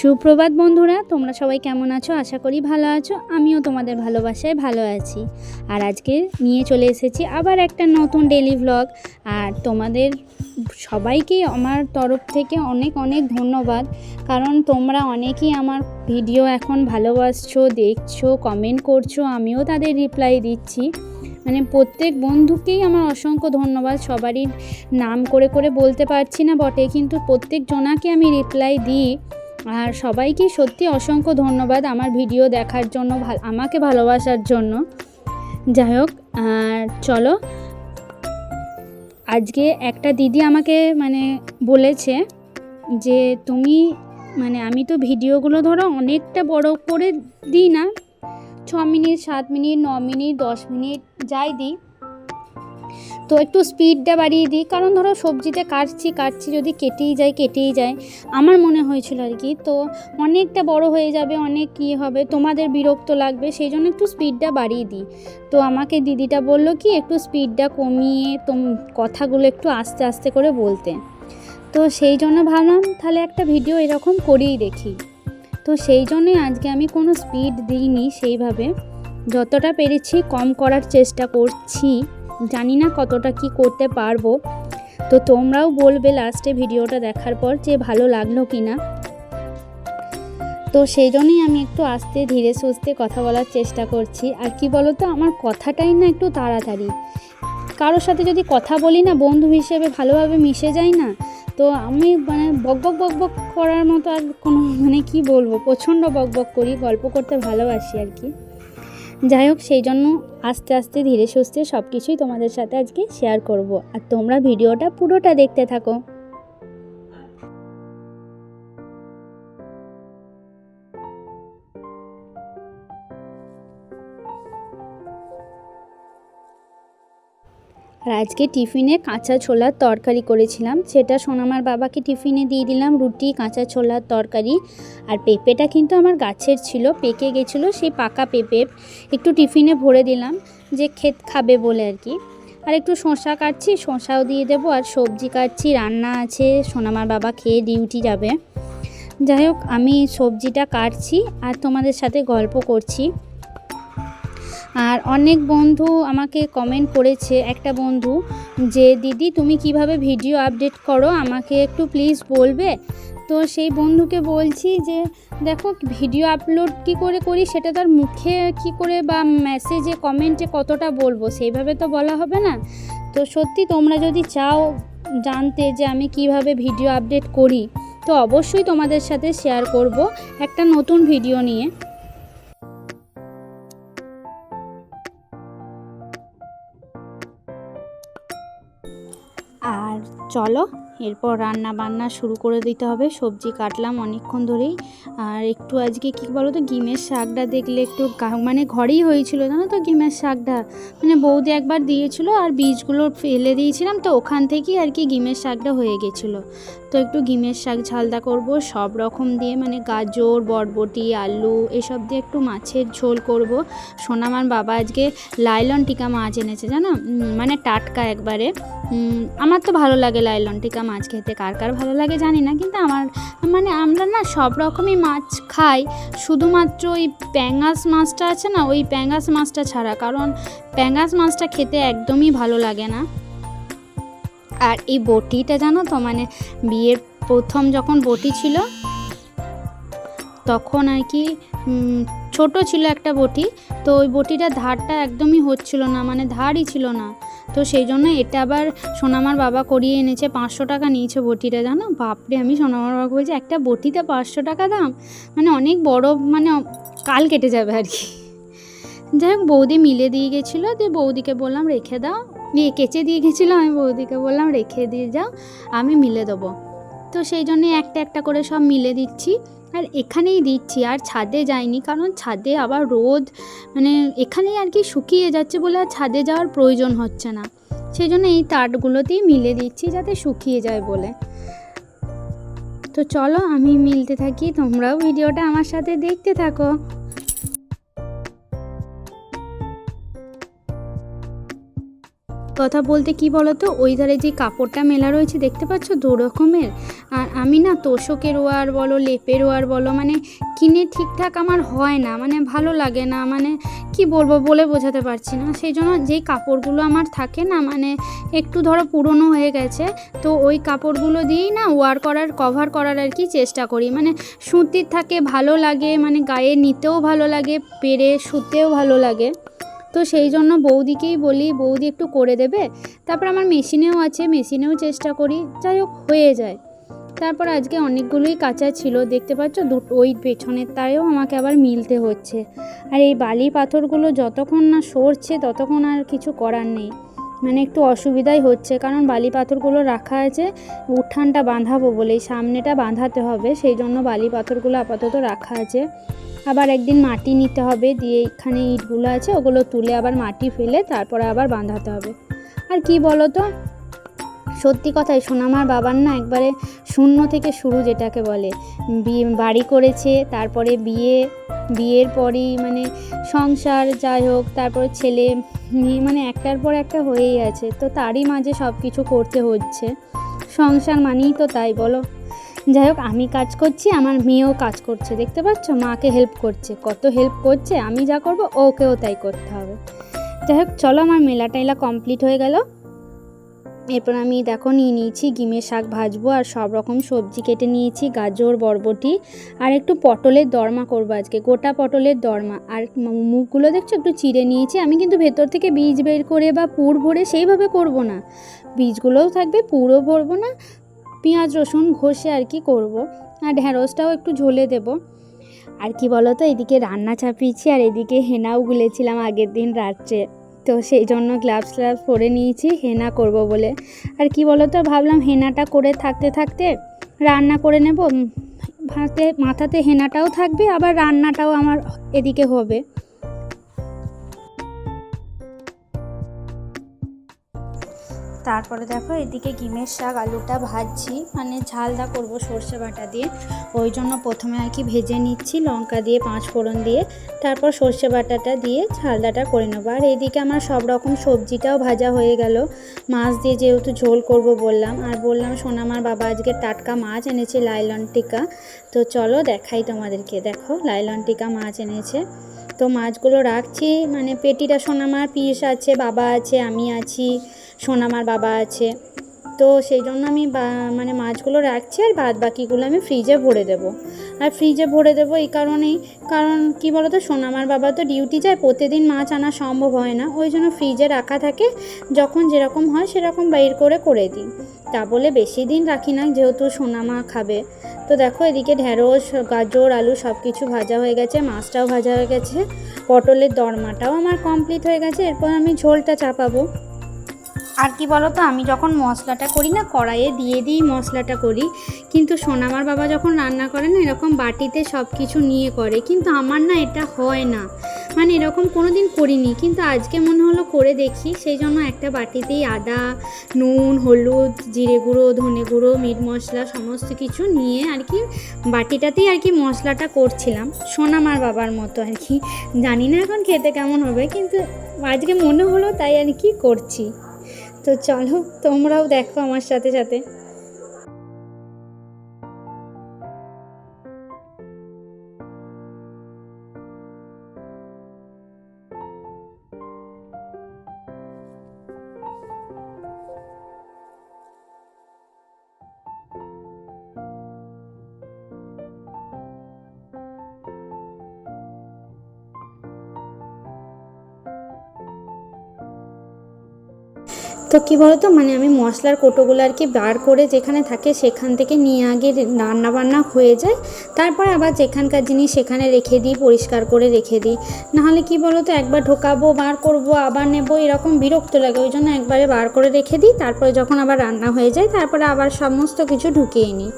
সুপ্রভাত বন্ধুরা, তোমরা সবাই কেমন আছো? আশা করি ভালো আছো। আমিও তোমাদের ভালোবাসায় ভালো আছি। আর আজকে নিয়ে চলে এসেছি আবার একটা নতুন ডেলি ভ্লগ আর তোমাদের সবাইকে আমার তরফ থেকে অনেক অনেক ধন্যবাদ। কারণ তোমরা অনেকেই আমার ভিডিও এখন ভালোবাসছো, দেখছ কমেন্ট করছ, আমিও তাদের রিপ্লাই দিচ্ছি। মানে প্রত্যেক বন্ধুকেই আমার অসংখ্য ধন্যবাদ। সবারই নাম করে করে বলতে পারছি না বটে, কিন্তু প্রত্যেক জনাকে আমি রিপ্লাই দিই। আর সবাইকে সত্যি অসংখ্য ধন্যবাদ আমার ভিডিও দেখার জন্য আমাকে ভালোবাসার জন্য। যাই হোক, আর চলো, আজকে একটা দিদি আমাকে মানে বলেছে যে, তুমি মানে আমি তো ভিডিওগুলো ধরো অনেকটা বড় করে দিই না। ছ মিনিট, সাত মিনিট, ন মিনিট, দশ মিনিট যাই দিই। তো একটু স্পিডটা বাড়িয়ে দিই। কারণ ধরো সবজিতে কাটছি কাটছি, যদি কেটেই যায় কেটেই যায়। আমার মনে হয়েছিল আর কি, তো অনেকটা বড় হয়ে যাবে, অনেক কী হবে, তোমাদের বিরক্ত লাগবে, সেই জন্য একটু স্পিডটা বাড়িয়ে দিই। তো আমাকে দিদিটা বলল কি, একটু স্পিডটা কমিয়ে তোম, কথাগুলো একটু আস্তে আস্তে করে বলতে। তো সেই জন্য ভাবলাম, তাহলে একটা ভিডিও এরকম করেই দেখি। তো সেই জন্যই আজকে আমি কোনো স্পিড দিইনি সেইভাবে। যতটা পেরেছি কম করার চেষ্টা করছি। জানি না কতটা কি করতে পারব। তো তোমরাও বলবে লাস্টে ভিডিওটা দেখার পর যে ভালো লাগল কি না তো সেই জন্যই আমি একটু আস্তে ধীরে সুস্থে কথা বলার চেষ্টা করছি। আর কি বলো তো আমার কথাটাই না একটু তাড়াতাড়ি। কারোর সাথে যদি কথা বলি না, বন্ধু হিসেবে ভালোভাবে মিশে যাই না, তো আমি মানে বকবক বকবক করার মতো আর কোনো মানে কি বলব, প্রচণ্ড বকবক করি, গল্প করতে ভালোবাসি আর কি। যাই হোক, সেই জন্য আস্তে আস্তে ধীরে সুস্থে সব কিছুই তোমাদের সাথে আজকে শেয়ার করব। আর তোমরা ভিডিওটা পুরোটা দেখতে থাকো। আর আজকে টিফিনে কাঁচা ছোলার তরকারি করেছিলাম। সেটা সোনামার বাবাকে টিফিনে দিয়ে দিলাম, রুটি, কাঁচা ছোলার তরকারি। আর পেঁপেটা কিন্তু আমার গাছের ছিল, পেকে গেছিল, সেই পাকা পেঁপে। একটু টিফিনে ভরে দিলাম, যে ক্ষেত খাবে বলে আর কি। আর একটু শসা কাটছি, শসাও দিয়ে দেবো। আর সবজি কাটছি, রান্না আছে, সোনামার বাবা খেয়ে ডিউটি যাবে। যাই হোক, আমি সবজিটা কাটছি আর তোমাদের সাথে গল্প করছি। আর অনেক বন্ধু আমাকে কমেন্ট করেছে। একটা বন্ধু যে, দিদি, তুমি কীভাবে ভিডিও আপডেট করো? আমাকে একটু প্লিজ বলবে? তো সেই বন্ধুকে বলছি যে, দেখো ভিডিও আপলোড কি করে করি? সেটা তার মুখে কি করে বা মেসেজে কমেন্টে কতটা বলব? সেইভাবে তো বলা হবে না? তো সত্যি তোমরা যদি চাও জানতে যে, আমি কীভাবে ভিডিও আপডেট করি, তো অবশ্যই তোমাদের সাথে শেয়ার করব একটা নতুন ভিডিও নিয়ে। আর চলো এরপর রান্না বান্না শুরু করে দিতে হবে। সবজি কাটলাম অনেকক্ষণ ধরেই। আর একটু আজকে কী বলো তো গিমের শাকটা দেখলে একটু মানে ঘরেই হয়েছিল জানো তো গিমের শাকটা? মানে বৌদি একবার দিয়েছিল আর বীজগুলো ফেলে দিয়েছিলাম তো ওখান থেকেই আর কি গিমের শাকটা হয়ে গেছিল। তো একটু গিমের শাক ঝালদা করব, সব রকম দিয়ে মানে গাজর, বরবটি, আলু এসব দিয়ে একটু মাছের ঝোল করব। সোনামার বাবা আজকে লাইলন টিকা মাছ এনেছে জানো? মানে টাটকা একবারে। আমার তো ভালো লাগে লাইলন টিকা মাছ খেতে কার কার ভালো লাগে জানি না, কিন্তু আমার মানে আমরা না সব রকমই মাছ খাই। শুধুমাত্র ওই প্যাঙ্গাস মাছটা আছে না, ওই প্যাঙ্গাস মাছটা ছাড়া, কারণ প্যাঙ্গাস মাছটা খেতে একদমই ভালো লাগে না। আর এই বটিটা জানো তো মানে বিয়ের প্রথম যখন বটি ছিল, তখন আর কি ছোট ছিল একটা বটি, তো ওই বটিটা ধারটা একদমই হচ্ছিল না মানে ধারই ছিল না। তো সেই জন্য এটা আবার সোনামার বাবা করিয়ে এনেছে, পাঁচশো টাকা নিয়েছে বটিটা, জানো? বাপরে, আমি সোনামার বাবাকে বলছি, একটা বটিতে পাঁচশো টাকা দাম? মানে অনেক বড় মানে কাল কেটে যাবে আর কি। যাই হোক, বৌদি মিলে দিয়ে গেছিল, দিয়ে বৌদিকে বললাম, রেখে দাও। নিয়ে কেচে দিয়ে গেছিল, আমি বৌদিকে বললাম, রেখে দিয়ে যাও, আমি মিলে দেবো। তো সেই জন্যে একটা একটা করে সব মিলে দিচ্ছি। আর এখানেই দিচ্ছি, আর ছাদে যাইনি, কারণ ছাদে আবার রোদ মানে এখানেই আর কি শুকিয়ে যাচ্ছে বলে আর ছাদে যাওয়ার প্রয়োজন হচ্ছে না। সেই জন্য এই তাটগুলোতেই মিলে দিচ্ছি যাতে শুকিয়ে যায় বলে। তো চলো আমি মিলতে থাকি, তোমরাও ভিডিওটা আমার সাথে দেখতে থাকো। কথা বলতে কি বলতো? ওই ধারে যে কাপড়টা মেলা রয়েছে, দেখতে পাচ্ছ? দু রকমের আর আমি না তোষকের ওয়ার বলো, লেপের ওয়ার বলো মানে কিনে ঠিকঠাক আমার হয় না মানে ভালো লাগে না মানে কি বলব বলে বোঝাতে পারছি না। সেই জন্য যেই কাপড়গুলো আমার থাকে না মানে একটু ধরো পুরনো হয়ে গেছে, তো ওই কাপড়গুলো দিয়েই না ওয়ার করার, কভার করার আর কি চেষ্টা করি। মানে সুতির থাকে ভালো লাগে মানে গায়ে নিতেও ভালো লাগে, পেরে শুতেও ভালো লাগে। তো সেই জন্য বৌদিকেই বলি, বৌদি একটু করে দেবে। তারপর আমার মেশিনেও আছে, মেশিনেও চেষ্টা করি, যাই হোক হয়ে যায়। তারপর আজকে অনেকগুলোই কাঁচা ছিল, দেখতে পাচ্ছ? দুটো ওই পেছনের তারেও আমাকে আবার মিলতে হচ্ছে। আর এই বালি পাথরগুলো যতক্ষণ না সরছে, ততক্ষণ আর কিছু করার নেই। মানে একটু অসুবিধাই হচ্ছে, কারণ বালি পাথরগুলো রাখা আছে, উঠানটা বাঁধাবো বলে এই সামনেটা বাঁধাতে হবে, সেই জন্য বালি পাথরগুলো আপাতত রাখা আছে। আবার একদিন মাটি নিতে হবে, দিয়ে এখানে ইটগুলো আছে, ওগুলো তুলে আবার মাটি ফেলে তারপরে আবার বাঁধাতে হবে। আর কি বলো তো সত্যি কথাই, সোনামার বাবার না একবারে শূন্য থেকে শুরু যেটাকে বলে। বিয়ে, বাড়ি করেছে, তারপরে বিয়ে, বিয়ের পরেই মানে সংসার যাই হোক, তারপরে ছেলে, মেয়ে মানে একটার পর একটা হয়েই আছে। তো তারই মাঝে সব কিছু করতে হচ্ছে। সংসার মানেই তো তাই, বলো? যাই হোক, আমি কাজ করছি, আমার মেয়েও কাজ করছে, দেখতে পাচ্ছ? মাকে হেল্প করছে, কত হেল্প করছে, আমি যা করব, ওকেও তাই করতে হবে। যাই হোক, চলো আমার মেলা টেলা কমপ্লিট হয়ে গেল। এরপর আমি দেখো, নিয়ে নিয়েছি, গিমের শাক ভাজবো, আর সব রকম সবজি কেটে নিয়েছি, গাজর, বরবটি, আর একটু পটলের দরমা করব আজকে, গোটা পটলের দরমা। আর মুখগুলো দেখছ? একটু চিড়ে নিয়েছি, আমি কিন্তু ভেতর থেকে বীজ বের করে বা পুর ভরে সেইভাবে করব না। বীজগুলোও থাকবে, পুরও ভরবো না পেঁয়াজ, রসুন ঘষে আর কি করব। আর ঢ্যাঁড়সটাও একটু ঝোলে দেব। আর কি বলো তো এদিকে রান্না চাপিয়েছি আর এদিকে হেনাও গুলেছিলাম আগের দিন রাত্রে। তো সেই জন্য গ্লাভস গ্লাভস পরে নিয়েছি, হেনা করব বলে। আর কি বলো তো ভাবলাম হেনাটা করে থাকতে থাকতে রান্না করে নেব। হাতে মাথাতে হেনাটাও থাকবে, আবার রান্নাটাও আমার এদিকে হবে। তারপরে দেখো এদিকে গিমের শাক, আলুটা ভাজছি। মানে ঝালদা করব সর্ষে বাটা দিয়ে। ওই জন্য প্রথমে আর কি ভেজে নিচ্ছি, লঙ্কা দিয়ে পাঁচ ফোড়ন দিয়ে। তারপর সর্ষে বাটাটা দিয়ে ঝালদাটা করে নেব। আর এদিকে আমার সব রকম সবজিটাও ভাজা হয়ে গেল। মাছ দিয়ে যেহেতু ঝোল করব বললাম। আর বললাম সোনামার বাবা আজকে টাটকা মাছ এনেছে লাইলন টিকা। তো চলো দেখাই তোমাদেরকে। দেখো লাইলন টিকা মাছ এনেছে। তো মাছগুলো রাখছি। মানে পেটিটা সোনামার পিস আছে, বাবা আছে, আমি আছি, সোনামার বাবা আছে। তো সেই জন্য আমি মানে মাছগুলো রাখছি আর বাদ বাকিগুলো আমি ফ্রিজে ভরে দেবো। আর ফ্রিজে ভরে দেবো এই কারণেই, কারণ কি বলতো, সোনামার বাবা তো ডিউটি যায়, প্রতিদিন মাছ আনা সম্ভব হয় না। ওই জন্য ফ্রিজে রাখা থাকে, যখন যেরকম হয় সেরকম বাইর করে করে দিই। তা বলে বেশি দিন রাখি না যেহেতু সোনামা খাবে। তো দেখো এদিকে ঢ্যাঁড়স গাজর, আলু সব কিছু ভাজা হয়ে গেছে, মাছটাও ভাজা হয়ে গেছে, পটলের দরমাটাও আমার কমপ্লিট হয়ে গেছে, এরপর আমি ঝোলটা চাপাবো। আর কি বলো তো আমি যখন মশলাটা করি না, কড়াইয়ে দিয়ে দিই মশলাটা করি, কিন্তু সোনামার বাবা যখন রান্না করে না, এরকম বাটিতে সব কিছু নিয়ে করে, কিন্তু আমার না এটা হয় না। মানে এরকম কোনো দিন করিনি। কিন্তু আজকে মনে হলো করে দেখি, সেই জন্য একটা বাটিতেই আদা, নুন, হলুদ, জিরে গুঁড়ো, ধনে গুঁড়ো, মিট মশলা সমস্ত কিছু নিয়ে আর কি বাটিটাতেই আর কি মশলাটা করছিলাম। সোনামার বাবার মতো আর কি। জানি না এখন খেতে কেমন হবে, কিন্তু আজকে মনে হলো তাই আর কি করছি। তো চলো, তোমরাও দেখো আমার সাথে সাথে। তো কী বলতো মানে আমি মশলার কোটোগুলো আর কি বার করে যেখানে থাকে সেখান থেকে নিয়ে আগে রান্না বান্না হয়ে যায়। তারপর আবার যেখানকার জিনিস সেখানে রেখে দিই, পরিষ্কার করে রেখে দিই। নাহলে কি বলতো, একবার ঢোকাবো, বার করব, আবার নেব, এরকম বিরক্ত লাগে। ওই জন্য একবারে বার করে রেখে দিই, তারপরে যখন আবার রান্না হয়ে যায়, তারপরে আবার সমস্ত কিছু ঢুকিয়ে নিই।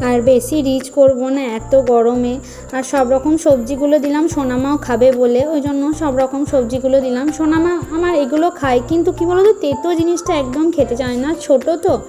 আর বেশি রিচ করব না এত গরমে। আর সব রকম সবজিগুলো দিলাম, সোনামাও খাবে বলে। ওই জন্য সব রকম সবজিগুলো দিলাম। সোনামা, আমার এগুলো খায়, কিন্তু কি বলতো, তেতো জিনিসটা একদম খেতে চায় না। ছোট তো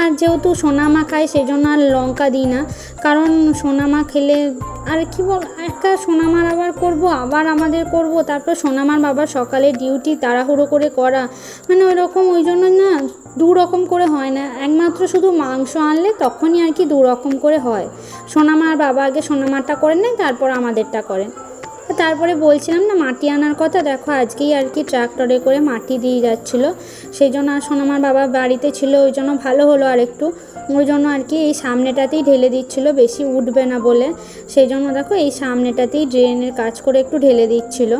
আর যেহেতু সোনামা খায় সেই জন্য আর লঙ্কা দিই না। কারণ সোনামা খেলে আর কি বল, একটা সোনামার আবার করব, আবার আমাদের করব, তারপর সোনামার বাবার সকালে ডিউটি তাড়াহুড়ো করে করা। মানে ওই রকম ওই জন্য না দু রকম করে হয় না। একমাত্র শুধু মাংস আনলে তখনই আর কি দু রকম করে হয়। সোনামার বাবা আগে সোনামারটা করে নেয়, তারপর আমাদেরটা করেন তারপরে বলছিলাম না, মাটি আনার কথা। দেখো, আজকেই আর কি ট্রাক্টরে করে মাটি দিয়ে যাচ্ছিল। সেই জন্য আর সোনামার বাবা বাড়িতে ছিল, ওই জন্য ভালো হলো আর একটু। ওই জন্য আর কি এই সামনেটাতেই ঢেলে দিচ্ছিল, বেশি উঠবে না বলে। সেই জন্য দেখো, এই সামনেটাতেই ড্রেনের কাজ করে একটু ঢেলে দিচ্ছিল।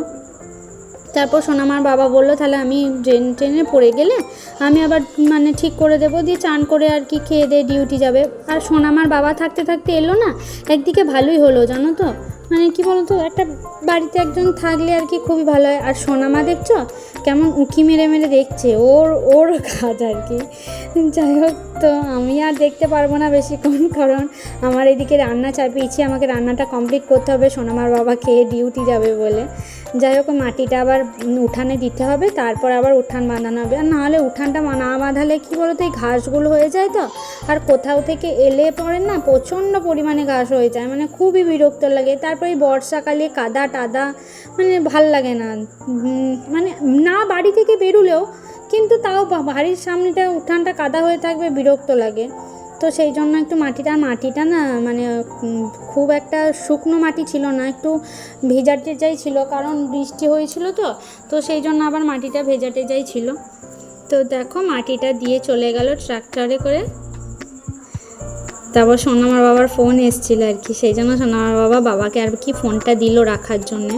তারপর সোনামার বাবা বলল, তাহলে আমি ড্রেন ট্রেনে পড়ে গেলে আমি আবার মানে ঠিক করে দেবো, দিয়ে চান করে আর কি খেয়ে দিয়ে ডিউটি যাবে। আর সোনামার বাবা থাকতে থাকতে এলো না, একদিকে ভালোই হলো, জানো তো? মানে কি বলতো, একটা বাড়িতে একজন থাকলে আর কি খুবই ভালো হয়। আর সোনামা দেখছ, কেমন উঁকি মেরে মেরে দেখছে, ওর ওর কাজ আর কি। যাই হোক, তো আমি আর দেখতে পারব না বেশিক্ষণ, কারণ আমার এদিকে রান্না চাপিয়েছি, আমাকে রান্নাটা কমপ্লিট করতে হবে সোনামার বাবা খেয়ে ডিউটি যাবে বলে। যাই হোক, মাটিটা আবার উঠানে দিতে হবে, তারপর আবার উঠান বাঁধানো হবে। আর নাহলে উঠানটা না বাঁধালে কী বলতো, এই ঘাসগুলো হয়ে যায় তো, আর কোথাও থেকে এলে পরে না প্রচণ্ড পরিমাণে ঘাস হয়ে যায় মানে খুবই বিরক্ত লাগে। তারপরে এই বর্ষাকালে কাদা টাদা মানে ভালো লাগে না। মানে না বাড়ি থেকে বেরুলেও কিন্তু তাও বাড়ির সামনেটা, উঠানটা কাদা হয়ে থাকবে, বিরক্ত লাগে। তো সেই জন্য একটু মাটিটা মাটিটা না মানে খুব একটা শুকনো মাটি ছিল না, একটু ভেজা টেজাই ছিল, কারণ বৃষ্টি হয়েছিল তো তো সেই জন্য আবার মাটিটা ভেজা টেজাই ছিল। তো দেখো মাটিটা দিয়ে চলে গেল ট্রাক্টরে করে। তারপর সোনামার বাবার ফোন এসেছিল আর কি, সেই জন্য সোনামার বাবা বাবাকে আর কি ফোনটা দিল রাখার জন্যে।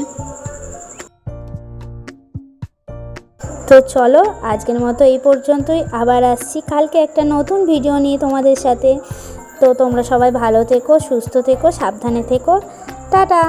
তো চলো, আজকের মতো এই পর্যন্তই। আবার আসছি কালকে একটা নতুন ভিডিও নিয়ে তোমাদের সাথে। তো তোমরা সবাই ভালো থেকো, সুস্থ থেকো, সাবধানে থেকো। টাটা!